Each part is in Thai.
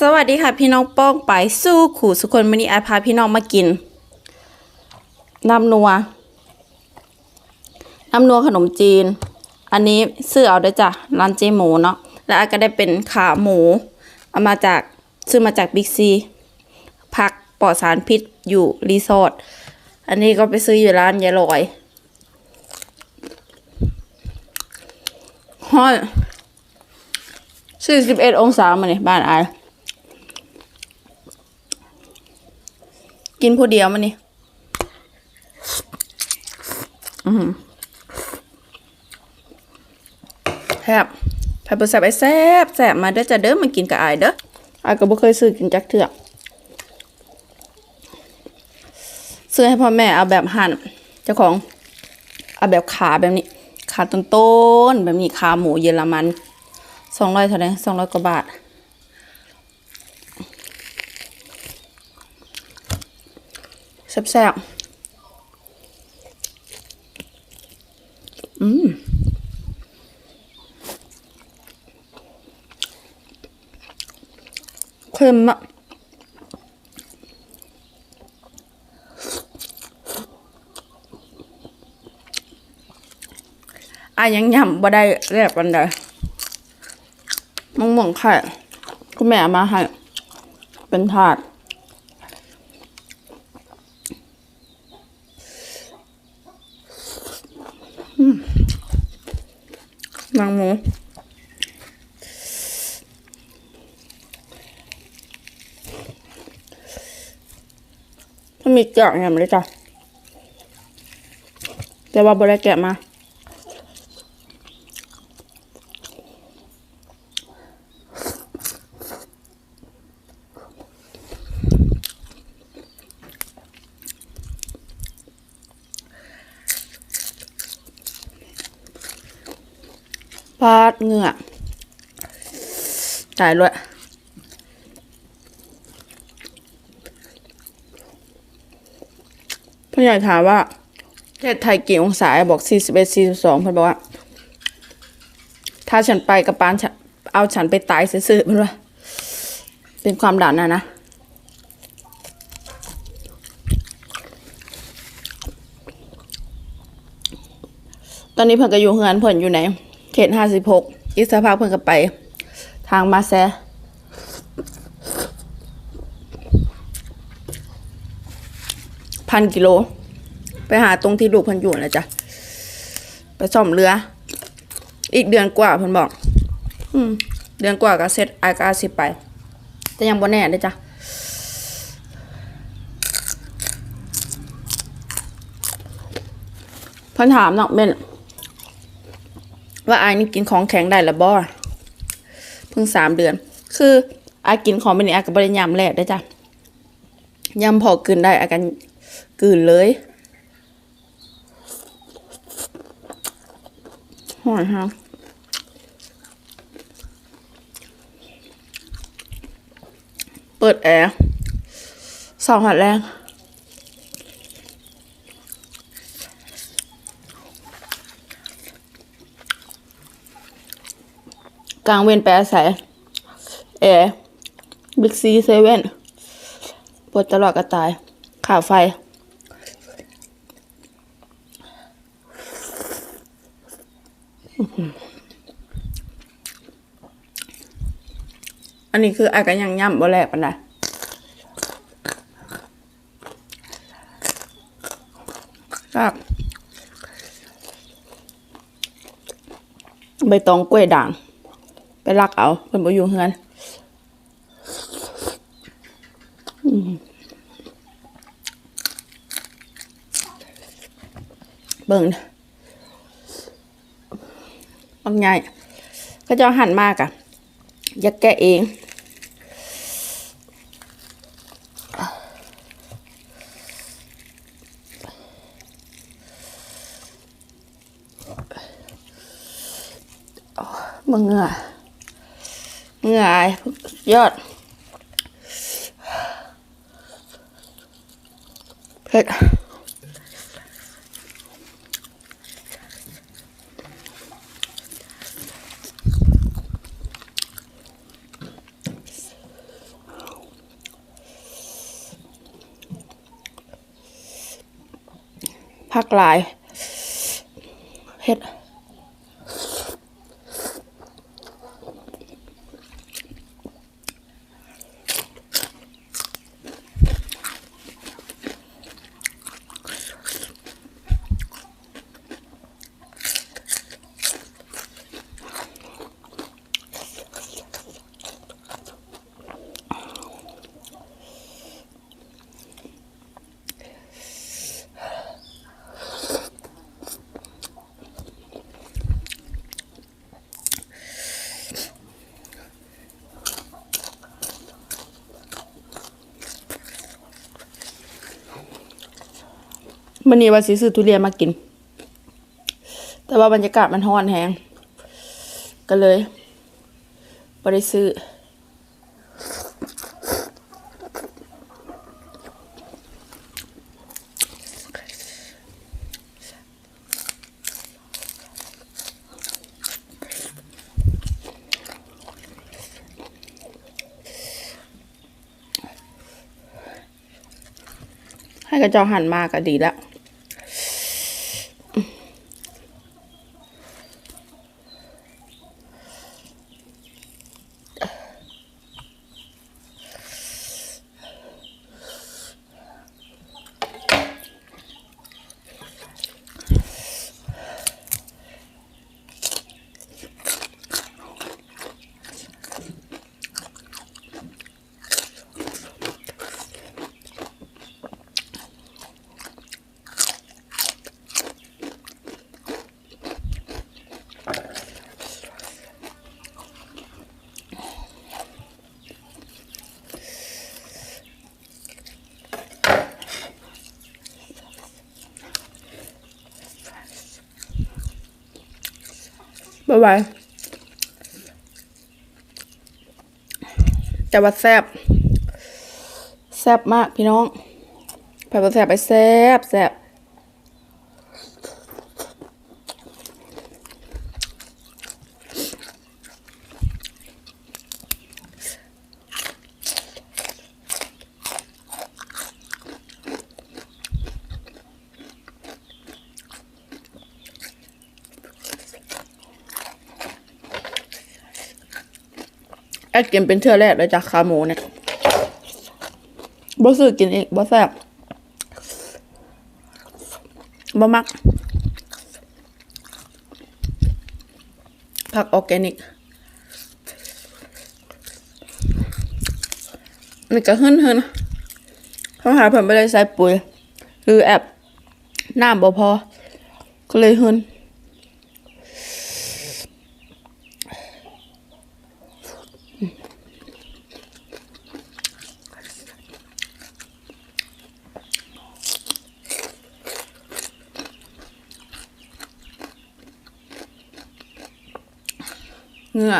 สวัสดีค่ะพี่น้องป้องไปสู้ขู่สุคนวันนี้ไอาพาพี่น้องมากินน้ำนัวน้ำนัวขนมจีน อันนี้ซื้อเอาได้จ้ะร้านเจหมูเนาะแล้วไอาก็ได้เป็นขาหมูเอามาจากซื้อมาจากบิ๊กซีผักปลอดสารพิษอยู่รีสอร์ทอันนี้ก็ไปซื้ออยู่ร้านยายลอยฮ้อยสี่สิบเอ็ดองศามาเนี่ยบ้านไอาย กินผู้เดียวมันนี่อือหือแซ่บไผ่เปิดแซ่บไอ้แซ่บแซ่บมาเด้อจะเด้อมากินกับอายเด้ออายก็บ่เคยซื้อกินจักเทื่อซื้อให้พ่อแม่เอาแบบหั่นเจ้าของเอาแบบขาแบบนี้ ขาต้นๆแบบนี้ขาหมูเยอรมันสองร้อยเท่าไหร่สองร้อยกว่าบาท แซ่บๆ อืมเค็มอะอะยังยำบ่ได้แรกกันเลยมงมงไข่คุณแม่มาให้ เป็นถาด หนังหมูถ้า มีแกะเนี่ยมันเลยจ้ะแต่ว่าบได้แกะมาพาดเหงือกตายด้วย พ่อใหญ่ถามว่าประเทศไทยกี่องศาบอก41 42เพิ่นบอกว่า ถ้าฉันไปกับปานเอาฉันไปตายซื่อๆเพิ่นว่าเป็นความดันนะนะตอนนี้เพิ่นก็อยู่เฮือนเพิ่นอยู่ไหนเขตห้าสิบหกอีกสักพักเพิ่นก็ไป ทางมาแซ พันกิโล ไปหาตรงที่ลูกพิ่นอยู่นะจ๊ะ ไปซ่อมเรือ อีกเดือนกว่าพิ่นบอก อืม เดือนกว่าก็เสร็จอากาสิไป แต่ยังบ่แน่เด้จ้ะพิ่นถามน้องเม่นว่าไอานี่กินของแข็งได้หรือบ่เพิ่งสามเดือน คืออากินของเป็นอาก็บริยำแหลกได้จ้ะยำพอกินได้อากัน กืนเลยหอยฮะเปิดแอร์สองหัดแรงกลางเวนไปอาศัยแอร์บิ๊กซีเซเว่นปวดตลอดกระตาย ขาไฟ อันนี้คืออากันยังย่ำบ่แลกปันไดครับใบตองกล้วยด่าง ไปรักเอาเพิ่นบ่อยู่เฮือนเบิ่งนะ บางใหญ่ก็จะหั่นมากอะอยากแกะเองมึงเหงื่อเหงื่ออายยอดเผ็ด พักหลายเฮ็ด มันนี้ว่าสิซื้อทุเรียนมากิน แต่ว่าบรรยากาศมันร้อนแฮงก็เลยบ่ได้ซื้อให้กระจอหันมาก็ดีแล้ว บ๊ายแต่ว่าแซบแซบมากพี่น้องไปว่าแซบไปแซบแซบ อดกินเป็นเทื่อแรกเลยจากขาหมูเนี่ยบ่ซื้อกินอีกบ่แซ่บบ่มักผักออร์แกนิกนี่ก็หึ่นหึ่นเขาหาผมไปเลยใส่ปุ๋ย หรือแอบน้ำบ่พอ ก็เลยหึ่น เหงื่อ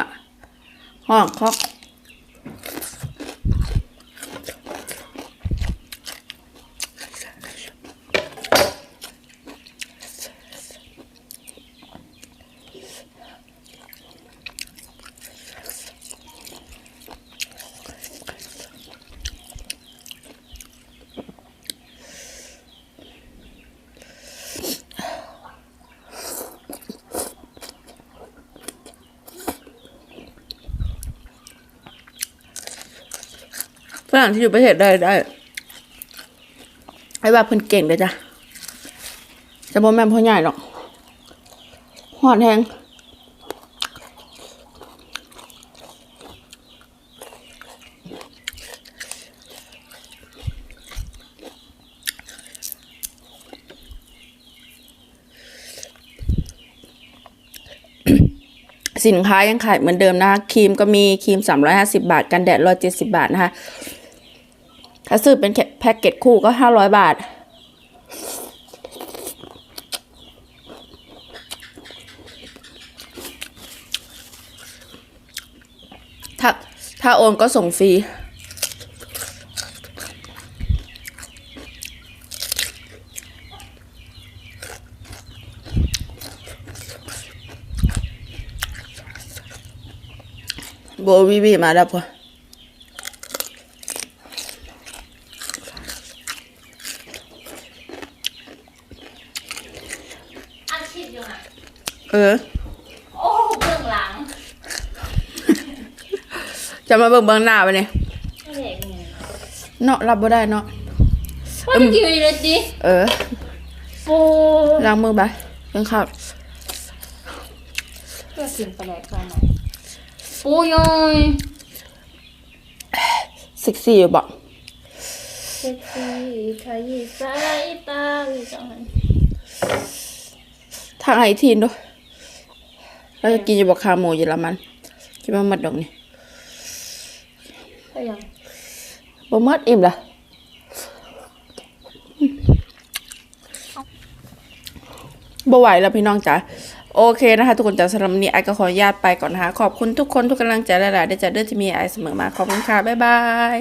ห้องคอก รั่งที่อยู่ประเทศได้ได้ไอ้ว่าเพิ่นเก่งเลยจ้ะจะบ่แม่นพ่อใหญ่หรอกหอดแหงสินค้ายังขายเหมือนเดิมนะคะครีมก็มีครีม 350 บาท กันแดด170 บาทนะคะ ถ้าซื้อเป็นแพ็กเกจคู่ก็500บาท ถ้าถ้าโอนก็ส่งฟรีโบวีวีมาแล้วพอ เออ โอ้เบื้องหลังจะมาเบิ่งเบิ่งหน้าไปเนี่ยไม่เด็กเนี่ยเนาะรับบ่ได้เนาะว่าจะกินเลยดิเออปูล้างมือไปเพิ่งข้าวเพื่อกินปลาแหลกตอนไหนปูย้อยเซ็กซี่อยู่บ่เซ็กซี่ขยี้สายตาวิจารณ์ทางไอทีนด้วย เราจะกินอยู่บ่ขาหมูเยอรมันกินมาหมดดอกนี่ก็ยังบ่หมดอิ่มละบ่ไหวแล้วพี่น้องจ๋าโอเคนะคะ ทุกคนจ๋าสำหรับวันนี้ไอก็ขออนุญาตไปก่อนนะคะ ขอบคุณทุกคนทุกกำลังใจหลายๆได้จากเด้อที่มีไอเสมอมาขอบคุณค่ะ บ๊ายบาย